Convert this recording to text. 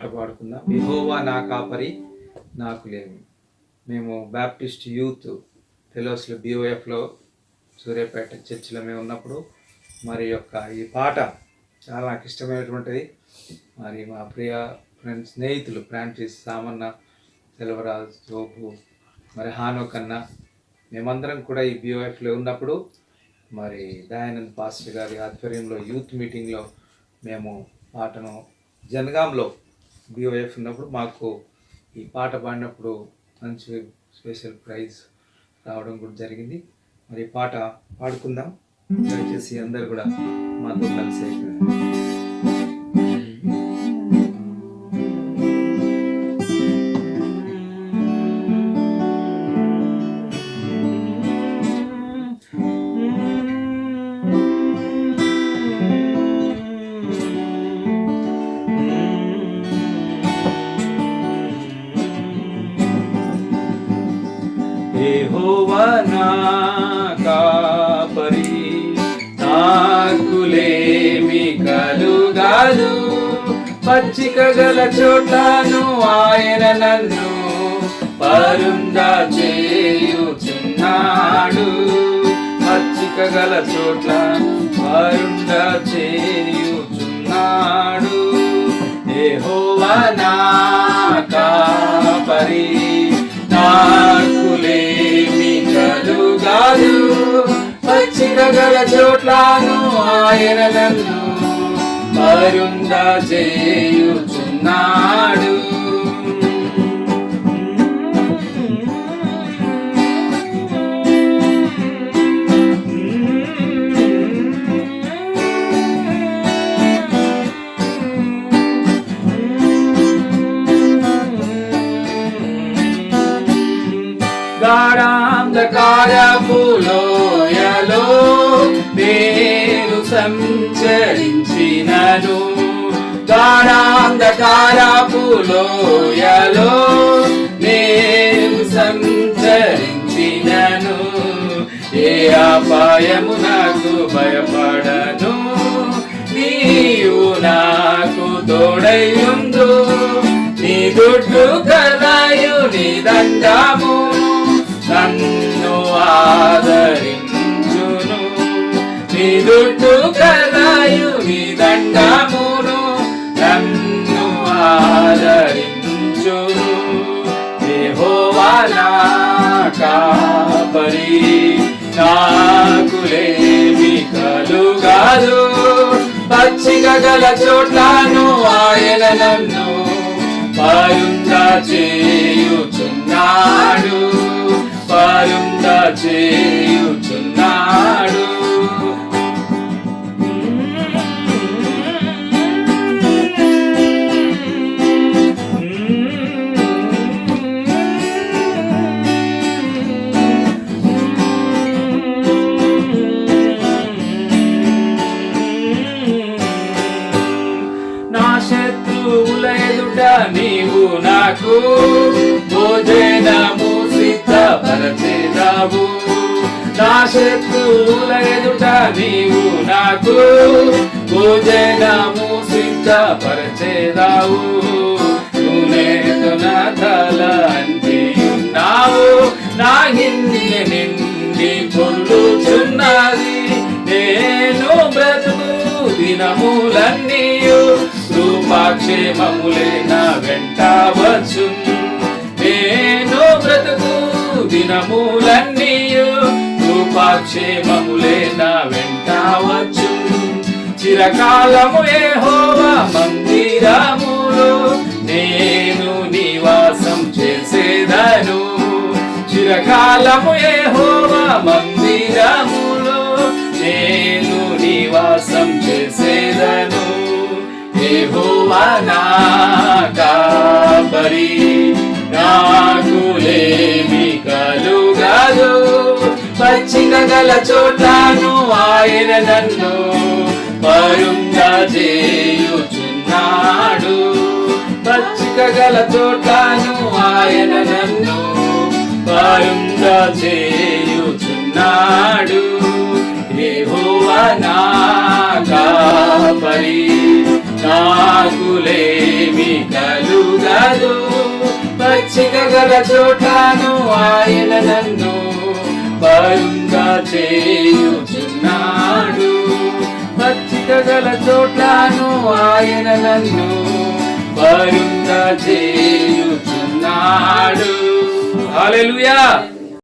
పాడుకుందాం విహోవా నా కాపరి నాకు లేమి మేము బ్యాప్టిస్ట్ యూత్ ఫెలోస్లో బీఓఎఫ్లో సూర్యాపేట చర్చిలో మేము ఉన్నప్పుడు మరి యొక్క ఈ పాట చాలా నాకు ఇష్టమైనటువంటిది. మరి మా ప్రియ ఫ్రెండ్స్ స్నేహితులు ఫ్రాన్సిస్ సామన్న సెలవరాజ్ జోబు మరి హానో కన్నా మేమందరం కూడా ఈ బీఓఎఫ్లో ఉన్నప్పుడు మరి దయానంద్ పాస్టర్ గారి ఆధ్వర్యంలో యూత్ మీటింగ్లో మేము పాటను జనగాంలో బీఓఎఫ్ ఉన్నప్పుడు మాకు ఈ పాట పాడినప్పుడు మంచి స్పెషల్ ప్రైజ్ రావడం కూడా జరిగింది. మరి పాట పాడుకుందాం. దయచేసి అందరు కూడా మాతో కలిసి కాపరి నాకులేమి కలుగాదు. పచ్చిక గల చోటను ఆయన నన్ను పరుందా చేయుచున్నాడు. పచ్చిక గల చోట్ల పరుందా చేయుచున్నాడు. ఏ నా పచ్చిక గల చోట్లను ఆయన నన్ను పరుందా చేయుచున్నాడు గాఢాంధకారపులోయలో సంచరించినను. గాఢాంధకారపులోయలో నేను సంచరించినను. ఏ అపాయము నాకు భయపడను. నీవు నాకు తోడయ్యుందు నీ దుడ్డు కలయు నీ దండము. నన్ను ఆదరించును నిదుట్టు కదాయు కలయు నన్ను ఆదరించును. యెహోవా నా కాపరి నాకులేమి కలుగాదు. పచ్చిక గల చోట్లను ఆయన నన్ను పరుందా చేయుచున్నాడు. నీవు నాకు భోజనము సిద్ధపరచేదావు. నా శత్రువుల ఎదుట నీవు నాకు భోజనము సిద్ధపరచేదావు. నూనెతో నా తల అంటియున్నావు నా గిన్నె నిండి పొల్లుచున్నది. నేను బ్రతుకు దినములన్నీ కృపాక్షేమములే నా వెంటవచ్చు. నేను బ్రతుకు దినములన్నీయు కృపాక్షేమములే నా వెంట చిరకాలము ఏ హోవా మందిరములో నేను నివాసం చేసేదను. చిరకాలము ఏహోవా మందిరములో నేను నివాసం చేసేదను. కాపరి నాకులేమి కలుగదు. పచ్చిక గల చోటాను ఆయన నన్ను పరుంగా చేయుచున్నాడు పచ్చిక గల చోటాను ఆయన నన్ను పరుంగా చేయుచున్నాడు ఏ నా కాపరి మాకులేమి కలుగదు. పచ్చిక గల చోటాను ఆయన నన్ను బరుంగా చేయుచున్నాడు. పచ్చిక గల చోటాను ఆయన నన్ను బరుంగా చేయుచున్నాడు. హల్లెలూయా!